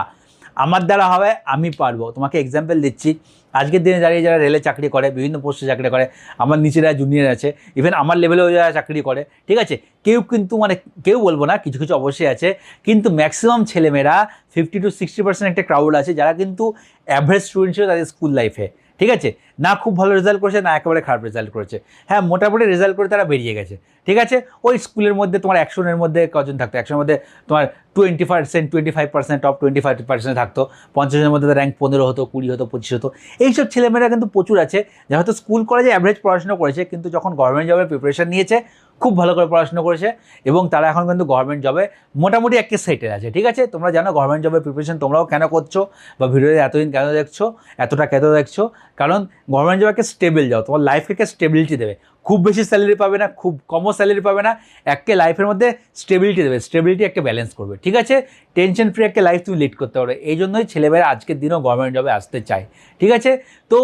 আমার দ্বারা হবে, আমি পারব। তোমাকে এক্সাম্পল দিচ্ছি। আজকের দিনে দাঁড়িয়ে যারা রেলে চাকরি করে, বিভিন্ন পোস্টে চাকরি করে, আমার নিচেরা জুনিয়র আছে ইভেন আমার লেভেলেও যারা চাকরি করে, ঠিক আছে? কেউ কিন্তু মানে কেউ বলব না, কিছু কিছু অবশ্যই আছে। কিন্তু ম্যাক্সিমাম ছেলেমেয়েরা ফিফটি টু সিক্সটি পার্সেন্ট একটা ক্রাউড আছে, যারা কিন্তু অ্যাভারেজ স্টুডেন্ট ছিল তাদের স্কুল লাইফে ঠিক আছে? না খুব ভালো রেজাল্ট করেছে, না একেবারে খারাপ রেজাল্ট করেছে। হ্যাঁ মোটামুটি রেজাল্ট করে তারা বেরিয়ে গেছে। ঠিক আছে? ওই স্কুলের মধ্যে তোমার একশোনের মধ্যে কজন থাকতো? একশোর মধ্যে তোমার twenty percent twenty five percent top twenty five percent থাকতো। পঞ্চাশের মধ্যে র্যাঙ্ক পনেরো হতো, কুড়ি হতো, পঁচিশ হতো। এইসব ছেলেমেয়েরা কিন্তু প্রচুর আছে। যারা হয়তো স্কুল কলেজে অ্যাভারেজ পড়াশোনা করেছে, কিন্তু যখন গভর্নমেন্ট জবের প্রিপারেশন নিয়েছে খুব ভালো করে পড়াশোনা করেছে এবং তারা এখন কিন্তু গভর্নমেন্ট জবে মোটামুটি একটা সেটেল আছে, ঠিক আছে? তোমরা জানো গভর্নমেন্ট জবের প্রিপারেশন তোমরাও কেন করছ বা ভিডিওতে এতদিন কেন দেখছ, এতটা কেন দেখছ? কারণ গভর্নমেন্ট জব একটা স্টেবল যাও তোমার লাইফকে একটা স্টেবিলিটি দেবে। খুব বেশি স্যালারি পাবে না, খুব কমও স্যালারি পাবে না। একটা লাইফের মধ্যে স্টেবিলিটি দেবে স্টেবিলিটি একটা ব্যালেন্স করবে, ঠিক আছে? টেনশন ফ্রি একটা লাইফ তুমি লিড করতে পারবে। এই জন্যই ছেলেমেয়েরা আজকের দিনেও গভর্নমেন্ট জবে আসতে চায়, ঠিক আছে? তো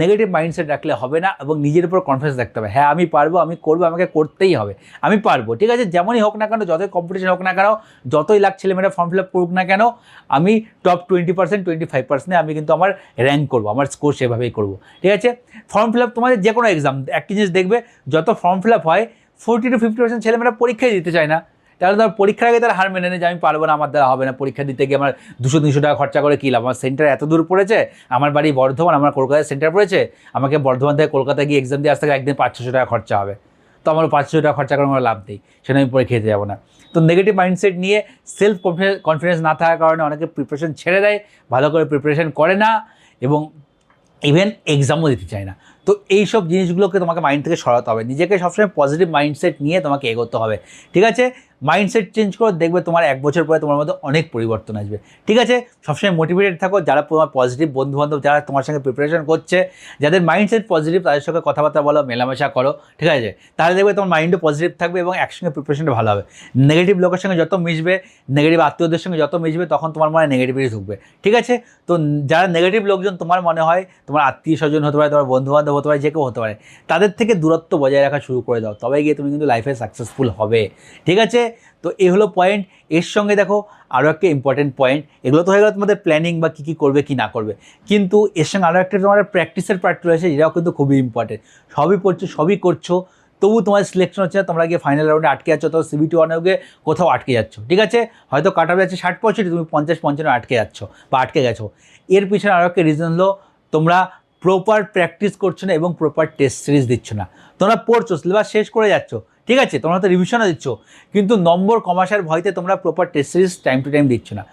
নেগেটিভ মাইন্ডসেট রাখলে হবে না এবং নিজের উপর কনফিডেন্স রাখতে হবে। হ্যাঁ আমি পারব, আমি করব, আমাকে করতেই হবে, আমি পারব, ঠিক আছে? যেমনই হোক না কেন, যতই কম্পিটিশন হোক না কেন, যতই লাখ ছেলেমেয়েরা ফর্ম ফিল আপ করুক না কেন, আমি top twenty percent twenty five পার্সেন্টে আমি কিন্তু আমার র্যাঙ্ক করব, আমার স্কোর সেভাবেই করব, ঠিক আছে? ফর্ম ফিল আপ তোমাদের যে কোনো এক্সাম একটি জিনিস দেখবে যত ফর্ম ফিল আপ হয় ফোর্টি টু ফিফটি পার্সেন্ট ছেলেমেয়েরা পরীক্ষাই দিতে চায় না। তাহলে তার পরীক্ষার আগে তারা হার মেনে নেয় যে, আমি পারব না, আমার দ্বারা হবে না। পরীক্ষা দিতে গিয়ে আমার দুশো, তিনশো টাকা খরচা করে কী লাভ? আমার সেন্টার এত দূর পড়েছে, আমার বাড়ি বর্ধমান, আমার কলকাতায় সেন্টার পড়েছে, আমাকে বর্ধমান থেকে কলকাতায় গিয়ে এক্সাম দিয়ে আসতে গেলে একদিন পাঁচ, ছশো টাকা খরচা হবে। তো আমার পাঁচ, ছশো টাকা খরচা করে আমার লাভ নেই সেটা আমি পরীক্ষা দিতে যাব না। তো নেগেটিভ মাইন্ডসেট নিয়ে সেলফ কনফিডেন্স না থাকার কারণে অনেকে প্রিপারেশন ছেড়ে দেয়, ভালো করে প্রিপারেশন করে না, এবং ইভেন এক্সামও দিতে চায় না। তো এইসব জিনিসগুলোকে তোমাকে মাইন্ড থেকে সরাতে হবে। নিজেকে সবসময় পজিটিভ মাইন্ডসেট নিয়ে তোমাকে এগোতে হবে। ঠিক আছে? মাইন্ডসেট চেঞ্জ করো, দেখবে তোমার এক বছর পরে তোমার মধ্যে অনেক পরিবর্তন আসবে। ঠিক আছে? সবসময় মোটিভেটেড থাকো, যারা তোমার পজিটিভ বন্ধুবান্ধব, যারা তোমার সঙ্গে প্রিপারেশন করছে, যাদের মাইন্ডসেট পজিটিভ তাদের সঙ্গে কথাবার্তা বলো, মেলামেশা করো, ঠিক আছে? তাহলে দেখবে তোমার মাইন্ডও পজিটিভ থাকবে এবং একসঙ্গে প্রিপারেশনটা ভালো হবে। নেগেটিভ লোকের সঙ্গে যত মিশবে নেগেটিভ আত্মীয়দের সঙ্গে যত মিশবে, তখন তোমার মনে নেগেটিভিটি ঢুকবে। ঠিক আছে? তো যারা নেগেটিভ লোকজন, তোমার মনে হয় তোমার আত্মীয় স্বজন হতে পারে, তোমার বন্ধুবান্ধব হতে পারে, যে কেউ হতে পারে, তাদের থেকে দূরত্ব বজায় রাখা শুরু করে দাও। তবে গিয়ে তুমি কিন্তু লাইফে সাকসেসফুল হবে। ঠিক আছে? তো এই হলো পয়েন্ট এর সঙ্গে দেখো আরও একটা ইম্পর্টেন্ট পয়েন্ট এগুলো তো হয়ে গেলো তোমাদের প্ল্যানিং বা কী কী করবে কি না করবে। কিন্তু এর সঙ্গে আরও একটা তোমার প্র্যাকটিসের পার্ট রয়েছে এটাও কিন্তু খুবই ইম্পর্টেন্ট সবই পড়ছো সবই করছ তবু তোমার সিলেকশন হচ্ছে না, তোমরা গিয়ে ফাইনাল রাউন্ডে আটকে যাচ্ছ তো সিবিটি ওয়ানে গিয়ে কোথাও আটকে যাচ্ছ ঠিক আছে? হয়তো কাটা যাচ্ছে ষাট পঁয়ষট্টি তুমি পঞ্চাশ পঞ্চান্ন আটকে যাচ্ছ বা আটকে গেছো। এর পিছনে আরও একটা রিজন হলো তোমরা প্রপার প্র্যাকটিস করছ না এবং প্রপার টেস্ট সিরিজ দিচ্ছ না। তোমরা পড়ছো সিলেবাস শেষ করে যাচ্ছ ঠিক আছে? তোমরা তো রিভিশনও দিচ্ছ। কিন্তু নম্বর কমাসার ভয়তে তোমরা proper test series time to time দিচ্ছ না।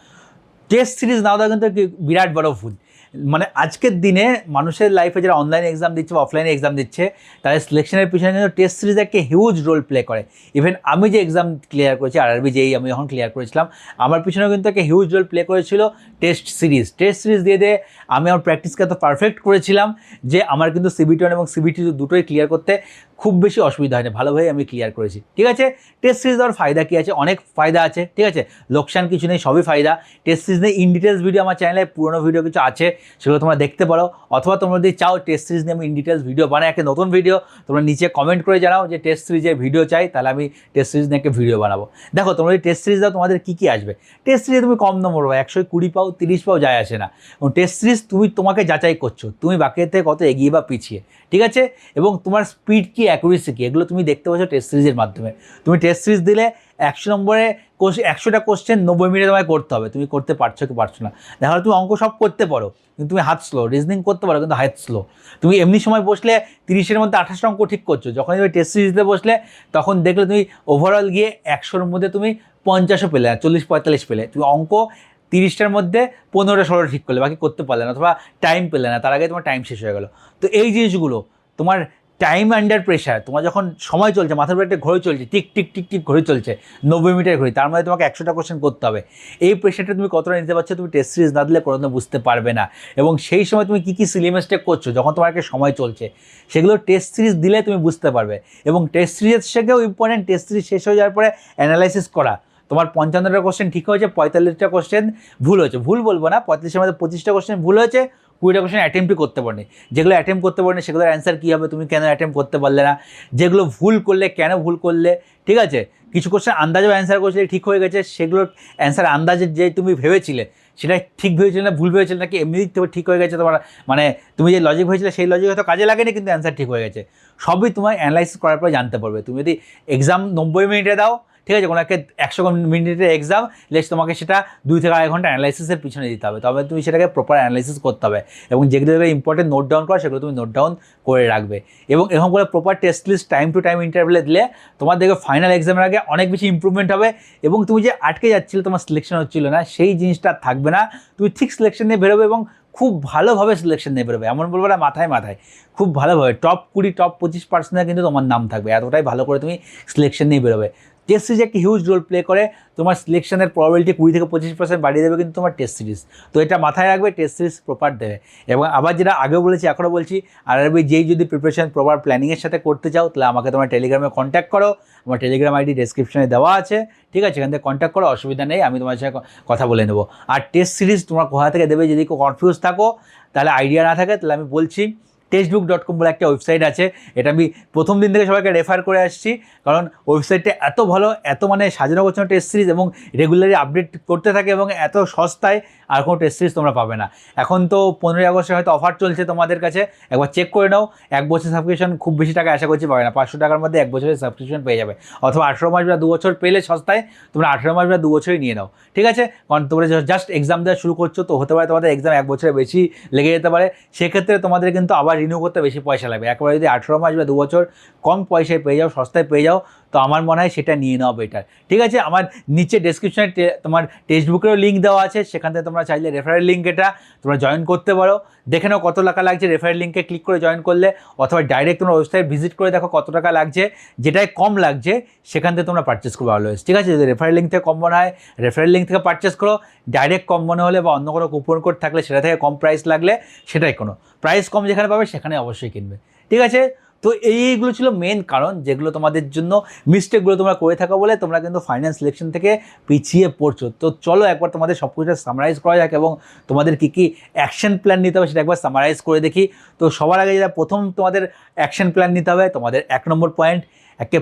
টেস্ট সিরিজ নাও দেওয়া কিন্তু বিরাট বড় ভুল। মানে আজকের দিনে মানুষের লাইফে যারা অনলাইন এক্সাম দিচ্ছে বা অফলাইনে এক্সাম দিচ্ছে, তাদের সিলেকশনের পিছনে কিন্তু টেস্ট সিরিজ একটা হিউজ রোল প্লে করে। ইভেন আমি যে এক্সাম ক্লিয়ার করেছি আরআরবি যেই আমি যখন ক্লিয়ার করেছিলাম, আমার পিছনেও কিন্তু একটা হিউজ রোল প্লে করেছিল টেস্ট সিরিজ টেস্ট সিরিজ দিয়ে দিয়ে আমি আমার প্র্যাকটিসকে এত পারফেক্ট করেছিলাম যে আমার কিন্তু সিবিটি ওয়ান এবং সিবিটি দুটোই ক্লিয়ার করতে খুব বেশি অসুবিধা হয়নি। ভালোভাবে আমি ক্লিয়ার করেছি। ঠিক আছে? টেস্ট সিরিজ দেওয়ার ফায়দা কী আছে? অনেক ফায়দা আছে। ঠিক আছে? লোকসান কিছু নেই, সবই ফায়দা। টেস্ট সিরিজ নিয়ে ইন ডিটেলস ভিডিও আমার চ্যানেলে পুরোনো ভিডিও কিছু আছে, সেগুলো তোমরা দেখতে পারো। অথবা তোমরা যদি চাও টেস্ট সিরিজ নিয়ে আমি ইন ডিটেলস ভিডিও বানাই, একটা নতুন ভিডিও তোমরা নিচে কমেন্ট করে জানাও যে টেস্ট সিরিজের ভিডিও চাই, তাহলে আমি টেস্ট সিরিজ নিয়ে একটা ভিডিও বানাবো। দেখো, তোমরা যদি টেস্ট সিরিজ দাও, তোমাদের কী কী আসবে? টেস্ট সিরিজে তুমি কম নম্বর পাও, একশো কুড়ি পাও, তিরিশ পাও, যায় আসে না। এবং টেস্ট সিরিজ তুমি তোমাকে যাচাই করছ, তুমি বাকির থেকে কত এগিয়ে বা পিছিয়ে। ঠিক আছে? এবং তোমার স্পিড কি অ্যাকুরেসি কি? এগুলো তুমি দেখতে পাচ্ছ টেস্ট সিরিজের মাধ্যমে। তুমি টেস্ট সিরিজ দিলে একশো নম্বরে কোশ, একশোটা কোশ্চেন নব্বই মিনিটে তোমায় করতে হবে। তুমি করতে পারছ কি পারছ না? দেখা তুমি অঙ্ক সব করতে পারো। কিন্তু তুমি হাত স্লো রিজনিং করতে পারো, কিন্তু হাত স্লো তুমি এমনি সময় বসলে তিরিশের মধ্যে আঠাশটা অঙ্ক ঠিক করছ। যখন তুমি টেস্ট সিরিজে বসলে, তখন দেখলে তুমি ওভারঅল গিয়ে একশোর মধ্যে তুমি পঞ্চাশও পেলে, চল্লিশ পঁয়তাল্লিশ পেলে। তুমি অঙ্ক তিরিশটার মধ্যে পনেরোটা ষোলোটা ঠিক করলে, বাকি করতে পারলে না, অথবা টাইম পেলে না, তার আগে তোমার টাইম শেষ হয়ে গেলো। তো এই জিনিসগুলো, তোমার টাইম আন্ডার প্রেশার তোমার যখন সময় চলছে, মাথার উপরে একটা ঘড়ি চলছে, টিক টিক টিক টিক ঘড়ি চলছে, নব্বই মিনিটের ঘড়ি, তার মধ্যে তোমাকে একশোটা কোশ্চেন করতে হবে। এই প্রেশারটা তুমি কতটা নিতে পারছ, তুমি টেস্ট সিরিজ না দিলে কোনো বুঝতে পারবে না। এবং সেই সময় তুমি কী কী সিলিমেস্টেক করছ, যখন তোমার একটা সময় চলছে, সেগুলো টেস্ট সিরিজ দিলে তুমি বুঝতে পারবে। এবং টেস্ট সিরিজের থেকেও ইম্পর্টেন্ট টেস্ট সিরিজ শেষ হয়ে যাওয়ার পরে অ্যানালাইসিস করা। তোমার পঞ্চান্নটা কোশ্চেন ঠিক হয়েছে, পঁয়তাল্লিশটা কোশ্চেন ভুল হয়েছে। ভুল বলব না, পঁয়তাল্লিশের মধ্যে পঁচিশটা কোশ্চেন ভুল হয়েছে, কুড়িটা কোশ্চেন অ্যাটেম্পটই করতে পারেনি। যেগুলো অ্যাটেম্প করতে পারেনি, সেগুলোর অ্যান্সার কী হবে, তুমি কেন অ্যাটেম্প করতে পারলে না? যেগুলো ভুল করলে, কেন ভুল করলে? ঠিক আছে? কিছু কোশ্চেন আন্দাজেও অ্যান্সার করছিলে, ঠিক হয়ে গেছে। সেগুলোর অ্যান্সার আন্দাজে যে তুমি ভেবেছিলে সেটা ঠিক ভেবেছিলে না, ভুল ভেবেছিলে নাকি এমনি তোমার ঠিক হয়ে গেছে তোমার মানে তুমি যে লজিক ভেবেছিলে, সেই লজিক হয়তো কাজে লাগেনি, কিন্তু অ্যান্সার ঠিক হয়ে গেছে। সবই তোমার অ্যানালাইসিস করার পরে জানতে পারবে। তুমি যদি এক্সাম নব্বই মিনিটে দাও ঠিক আছে? কোনো একটা একশো মিনিটের এক্সাম লেস তোমাকে সেটা দুই থেকে আড়াই ঘণ্টা অ্যানালাইসিসের পিছনে দিতে হবে। তবে তুমি সেটাকে প্রপার অ্যানালাইসিস করতে হবে এবং যেগুলো ইম্পর্টেন্ট নোট ডাউন করা, সেগুলো তুমি নোট ডাউন করে রাখবে। এবং এরকম করে proper test list time to time ইন্টারভেলে দিলে তোমার দেখবে ফাইনাল এক্সামের আগে অনেক বেশি ইম্প্রুভমেন্ট হবে এবং তুমি যে আটকে যাচ্ছিলে, তোমার সিলেকশন হচ্ছিল না, সেই জিনিসটা থাকবে না। তুমি ঠিক সিলেকশন নিয়ে বেরোবে এবং খুব ভালোভাবে সিলেকশন নিয়ে বেরোবে। এমন বলব না মাথায় মাথায়। খুব ভালোভাবে। টপ কুড়ি টপ পঁচিশ পার্সেন্টে কিন্তু তোমার নাম থাকবে। এতটাই ভালো করে তুমি সিলেকশন নিয়ে বেরোবে। টেস্ট সিরিজ একটা হিউজ রোল প্লে করে। তোমার সিলেকশনের প্রবাবিলিটি কুড়ি থেকে পঁচিশ পার্সেন্ট বাড়িয়ে দেবে কিন্তু তোমার টেস্ট সিরিজ তো এটা মাথায় রাখবে টেস্ট সিরিজ প্রপার দেবে। এবং আবার যেটা আগেও বলেছি এখনও বলছি আর আরবি যেই যদি প্রিপারেশন প্রপার প্ল্যানিংয়ের সাথে করতে চাও, তাহলে আমাকে তোমার টেলিগ্রামে কন্ট্যাক্ট করো। আমার টেলিগ্রাম আইডি ডেসক্রিপশনে দেওয়া আছে। ঠিক আছে? এখান থেকে কন্ট্যাক্ট করো, অসুবিধা নেই, আমি তোমার সাথে কথা বলে নেব। আর টেস্ট সিরিজ তোমার কোথা থেকে দেবে যদি কেউ কনফিউজ থাকো, তাহলে আইডিয়া না থাকে, তাহলে আমি বলছি টেক্সটবুক ডট কম বলে একটা ওয়েবসাইট আছে। এটা আমি প্রথম দিন থেকে সবাইকে রেফার করে আসছি। কারণ ওয়েবসাইটটা এত ভালো, এত মানে সাজানো গোছানো টেস্ট সিরিজ এবং রেগুলারলি আপডেট করতে থাকে এবং এত সস্তায় আর কোনো টেস্ট সিরিজ তোমরা পাবে না। এখন তো পনেরোই আগস্টে হয়তো অফার চলছে তোমাদের কাছে। একবার চেক করে নাও। এক বছর সাবস্ক্রিপশন খুব বেশি টাকা আশা করছি পাবে না। পাঁচশো টাকার মধ্যে এক বছরের সাবস্ক্রিপশন পেয়ে যাবে। অথবা আঠেরো মাস বা দু বছর পেলে সস্তায় তোমরা আঠেরো মাস বা দু বছরই নিয়ে নাও। ঠিক আছে? কারণ তোমরা জাস্ট এক্সাম দেওয়া শুরু করছ তো হতে পারে তোমাদের এক্সাম এক বছরের বেশি লেগে যেতে পারে। সেক্ষেত্রে তোমাদের কিন্তু আবার রিনিউ করতে বেশি পয়সা লাগবে। একবারে যদি আঠেরো মাস বা দু বছর কম পয়সায় পেয়ে যাও, সস্তায় পেয়ে যাও তো আমার মনে হয় সেটা নিয়ে নেওয়া বেটার ঠিক আছে? আমার নিচে ডেসক্রিপশনে তোমার টেক্সট বুকেরও লিঙ্ক দেওয়া আছে, সেখান থেকে তোমরা চাইলে রেফারেল লিঙ্ক এটা তোমরা জয়েন করতে পারো। দেখে নাও কত টাকা লাগছে রেফারেল লিঙ্কে ক্লিক করে জয়েন করলে, অথবা ডাইরেক্ট তোমরা ওয়েবসাইট ভিজিট করে দেখো কত টাকা লাগছে যেটাই কম লাগছে, সেখান থেকে তোমরা পারচেস করবে অলওয়েজ ঠিক আছে? যদি রেফারেল লিঙ্ক থেকে কম মনে হয় রেফারেল লিঙ্ক থেকে পারচেস করো ডাইরেক্ট কম মনে হলে বা অন্য কোনো কুপন কোড থাকলে সেটা থেকে কম প্রাইস লাগলে, সেটাই কোনো। প্রাইস কম যেখানে পাবে সেখানে অবশ্যই কিনবে। ঠিক আছে? তো এইগুলো ছিল মেন কারণ যেগুলো তোমাদের জন্য মিস্টেকগুলো তোমরা করে থাকো বলে তোমরা কিন্তু ফাইন্যান্স সিলেকশন থেকে পিছিয়ে পড়ছো। তো চলো একবার তোমাদের সব কিছু সামারাইজ করা যাক এবং তোমাদের কী কী অ্যাকশন প্ল্যান নিতে হবে সেটা একবার সামারাইজ করে দেখি। তো সবার আগে যেটা প্রথম তোমাদের অ্যাকশন প্ল্যান নিতে হবে, তোমাদের এক নম্বর পয়েন্ট একে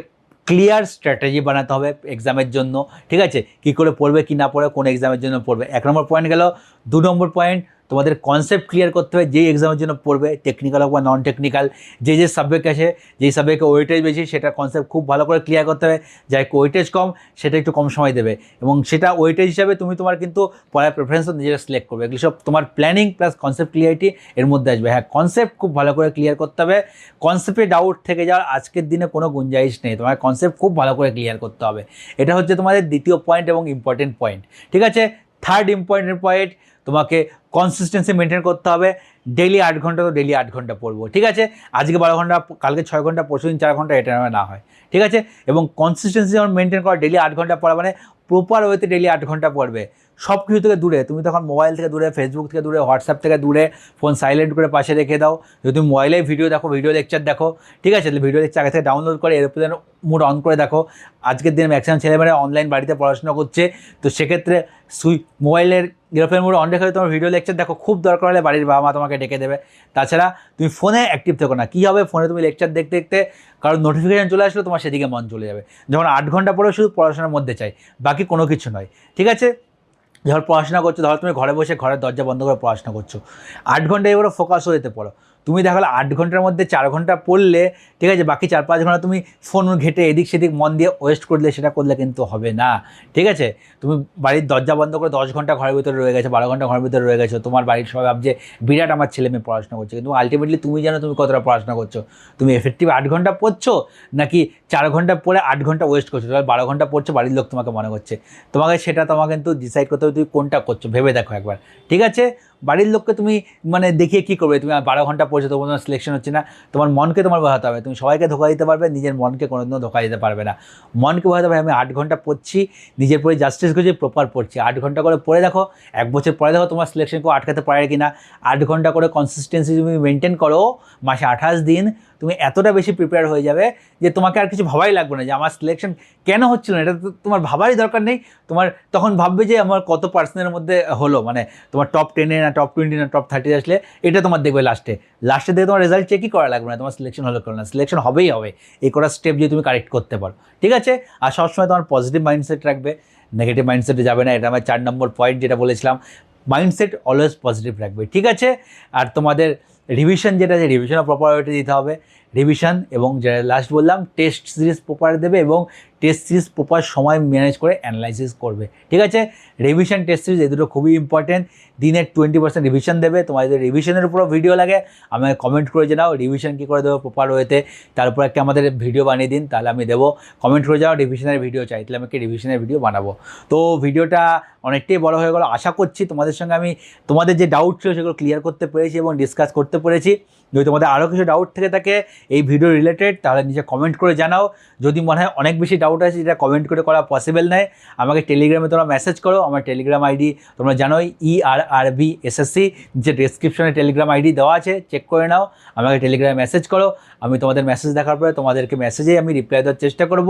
ক্লিয়ার স্ট্র্যাটেজি বানাতে হবে এক্সামের জন্য। ঠিক আছে? কী করে পড়বে, কি না পড়বে, কোন এক্সামের জন্য পড়বে। এক নম্বর পয়েন্ট গেল দু নম্বর পয়েন্ট তোমাদের কনসেপ্ট ক্লিয়ার করতে হবে, যেই এক্সামের জন্য পড়বে টেকনিক্যাল হোক বা নন টেকনিক্যাল যে যে সাবজেক্ট আছে, যেই সাবজেক্টে ওয়েটেজ বেশি সেটা কনসেপ্ট খুব ভালো করে ক্লিয়ার করতে হবে, যাই ওয়েটেজ কম, সেটা একটু কম সময় দেবে। এবং সেটা ওয়েটেজ হিসাবে তুমি তোমার কিন্তু পড়ার প্রেফারেন্সও নিজেরা সিলেক্ট করবে। এগুলো সব তোমার প্ল্যানিং প্লাস কনসেপ্ট ক্লিয়ারিটি এর মধ্যে আসবে। হ্যাঁ কনসেপ্ট খুব ভালো করে ক্লিয়ার করতে হবে। কনসেপ্টে ডাউট থেকে যাওয়ার আজকের দিনে কোনো গুঞ্জাইশ নেই। তোমার কনসেপ্ট খুব ভালো করে ক্লিয়ার করতে হবে। এটা হচ্ছে তোমাদের দ্বিতীয় পয়েন্ট এবং ইম্পর্টেন্ট পয়েন্ট ঠিক আছে? থার্ড ইম্পর্টেন্ট পয়েন্ট তোমাকে কনসিস্টেন্সি মেনটেন করতে হবে। ডেলি আট ঘণ্টা তো ডেলি আট ঘণ্টা পড়ব, ঠিক আছে? আজকে বারো ঘণ্টা, কালকে ছয় ঘণ্টা, পরশু দিন চার ঘণ্টা, এটা না হয়, ঠিক আছে? এবং কনসিস্টেন্সি যেমন মেনটেন করা ডেলি আট ঘণ্টা পড়া মানে প্রপার ওয়েতে ডেলি আট ঘণ্টা পড়বে। সব কিছু থেকে দূরে। তুমি তখন মোবাইল থেকে দূরে ফেসবুক থেকে দূরে হোয়াটসঅ্যাপ থেকে দূরে ফোন সাইলেন্ট করে পাশে রেখে দাও। যদি তুমি মোবাইলে ভিডিও দেখো ভিডিও লেকচার দেখো, ঠিক আছে? তাহলে ভিডিও লেকচার আগে থেকে ডাউনলোড করে এরোপ্লেন মুড অন করে দেখো। আজকের দিনে ম্যাক্সিমাম ছেলেমেয়েরা অনলাইন বাড়িতে পড়াশোনা করছে। তো সেক্ষেত্রে সুই মোবাইলের এরোপ্লেন মোড অন রেখে তোমার ভিডিও লেকচার দেখো, খুব দরকার হলে বাড়ির বাবা মা তোমাকে ডেকে দেবে। তাছাড়া তুমি ফোনে অ্যাক্টিভ থেকো না। কী হবে? ফোনে তুমি লেকচার দেখতে দেখতে কারণ নোটিফিকেশান চলে আসলে, তোমার সেদিকে মন চলে যাবে। যখন আট ঘণ্টা পরে শুধু পড়াশোনার মধ্যে চাই, বাকি কোনো কিছু নয়। ঠিক আছে? যখন পড়াশোনা করছ, ধরো তুমি ঘরে বসে ঘরের দরজা বন্ধ করে পড়াশোনা করছ। আট ঘণ্টা এবারে ফোকাস হয়ে যেতে পড়ো তুমি দেখালে আট ঘণ্টার মধ্যে চার ঘণ্টা পড়লে, ঠিক আছে, বাকি চার পাঁচ ঘণ্টা তুমি ফোন ঘেটে এদিক সেদিক মন দিয়ে ওয়েস্ট করলে, সেটা করলে কিন্তু হবে না, ঠিক আছে? তুমি বাড়ির দরজা বন্ধ করে দশ ঘণ্টা ঘরের ভিতরে রয়ে গেছে, বারো ঘণ্টা ঘরের ভিতরে রয়ে গেছো, তোমার বাড়ির সবাই ভাবছে বিরাট আমার ছেলে মেয়ে পড়াশোনা করছে, কিন্তু আলটিমেটলি তুমি জানো তুমি কতটা পড়াশোনা করছ? তুমি এফেক্টিভ আট ঘণ্টা পড়ছো, নাকি চার ঘণ্টা পড়ে আট ঘণ্টা ওয়েস্ট করছ? তাহলে বারো ঘণ্টা পড়ছো, বাড়ির লোক তোমাকে মনে করছে। তোমাকে সেটা তোমাকে কিন্তু ডিসাইড করতে হবে, তুমি কোনটা করছ, ভেবে দেখো একবার, ঠিক আছে? বাড়ির লোককে তুমি মানে দেখিয়ে কী করবে? তুমি বারো ঘণ্টা পড়ছো, তোমার তোমার সিলেকশন হচ্ছে না। তোমার মনকে তোমার বোঝাতে হবে। তুমি সবাইকে ধোকা দিতে পারবে, নিজের মনকে কোনোদিনও ধোকা দিতে পারবে না। মনকে বোঝাতে হবে, আমি আট ঘণ্টা পড়ছি, নিজের পরে জাস্টিস করছি প্রপার পড়ছি। আট ঘণ্টা করে পড়ে দেখো, এক বছর পরে দেখো তোমার সিলেকশন কেউ আটকাতে পারে কি না আট ঘণ্টা করে কনসিস্টেন্সি তুমি মেনটেন করো, মাসে আঠাশ দিন তুমি এতটা বেশি প্রিপেয়ার হয়ে যাবে যে তোমাকে আর কিছু ভাবাই লাগবে না যে আমার সিলেকশন কেন হচ্ছিল না? এটা তো তোমার ভাবারই দরকার নেই। তোমার তখন ভাববে যে আমার কত পার্সেন্টের মধ্যে হলো মানে তোমার টপ টেনে না টপ টোয়েন্টি না টপ থার্টি আসলে এটা তোমার দেখবে লাস্টে লাস্টে দেখে তোমার রেজাল্ট চেকই করা লাগবে না, তোমার সিলেকশন হলো করো না? সিলেকশন হবেই হবে। এই কটা স্টেপ যদি তুমি কারেক্ট করতে পারো। ঠিক আছে? আর সবসময় তোমার পজিটিভ মাইন্ডসেট রাখবে। নেগেটিভ মাইন্ডসেটে যাবে না, এটা আমার চার নম্বর পয়েন্ট যেটা বলেছিলাম। মাইন্ডসেট অলওয়েজ পজিটিভ রাখবে। ঠিক আছে? আর তোমাদের রিভিশন যেটা আছে রিভিশনও প্রপার ওয়েটে দিতে হবে। রিভিশন এবং যেটা লাস্ট বললাম টেস্ট সিরিজ প্রপার দেবে এবং টেস্ট সিরিজ প্রপার সময় ম্যানেজ করে অ্যানালাইসিস করবে। ঠিক আছে? রিভিশন টেস্ট সিরিজ এই দুটো খুবই ইম্পর্টেন্ট দিনের টোয়েন্টি পার্সেন্ট রিভিশন দেবে। তোমার যদি রিভিশনের উপরও ভিডিও লাগে, আমাকে কমেন্ট করে জানাও রিভিশন কী করে দেবো প্রপার ওয়েতে তারপর একটা আমাদের ভিডিও বানিয়ে দিন, তাহলে আমি দেবো। কমেন্ট করে যাও রিভিশনের ভিডিও চাই, তাহলে আমাকে রিভিশনের ভিডিও বানাবো। তো ভিডিওটা অনেকটাই বড় হয়ে গেলো। আশা করছি তোমাদের সঙ্গে আমি, তোমাদের যে ডাউট ছিল সেগুলো ক্লিয়ার করতে পেরেছি এবং ডিসকাস করতে পেরেছি। যদি তোমাদের আরও কিছু ডাউট থেকে থাকে এই ভিডিও রিলেটেড তাহলে নিচে কমেন্ট করে জানাও। যদি মনে হয় অনেক বেশি ডাউট আছে যেটা কমেন্ট করে করা পসিবল নয়। আমাকে টেলিগ্রামে তোমরা মেসেজ করো। আমার টেলিগ্রাম আইডি তোমরা জানোই ই আর আর বি এসএসসি যে ডেসক্রিপশনে টেলিগ্রাম আইডি দেওয়া আছে চেক করে নাও। আমাকে টেলিগ্রামে মেসেজ করো। আমি তোমাদের মেসেজ দেখার পরে তোমাদেরকে মেসেজেই আমি রিপ্লাই দেওয়ার চেষ্টা করব।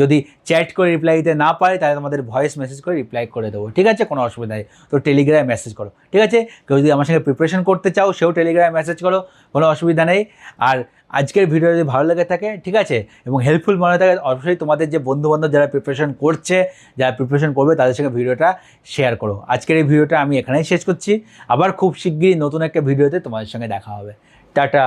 যদি চ্যাট করে রিপ্লাই দিতে না পারে, তাহলে তোমাদের ভয়েস মেসেজ করে রিপ্লাই করে দেবো। ঠিক আছে? কোনো অসুবিধা নেই। তো টেলিগ্রামে মেসেজ করো। ঠিক আছে? কেউ যদি আমার সঙ্গে প্রিপারেশন করতে চাও, সেও টেলিগ্রামে মেসেজ করো। কোনো অসুবিধা নেই। আর আজকের ভিডিও যদি ভালো লেগে থাকে, ঠিক আছে? এবং হেল্পফুল মনে থাকে, অবশ্যই তোমাদের যে বন্ধুবান্ধব যারা প্রিপারেশন করছে, যারা প্রিপারেশন করবে, তাদের সঙ্গে ভিডিওটা শেয়ার করো। আজকের এই ভিডিওটা আমি এখানেই শেষ করছি। আবার খুব শিগগিরই নতুন একটা ভিডিওতে তোমাদের সঙ্গে দেখা হবে। টাটা!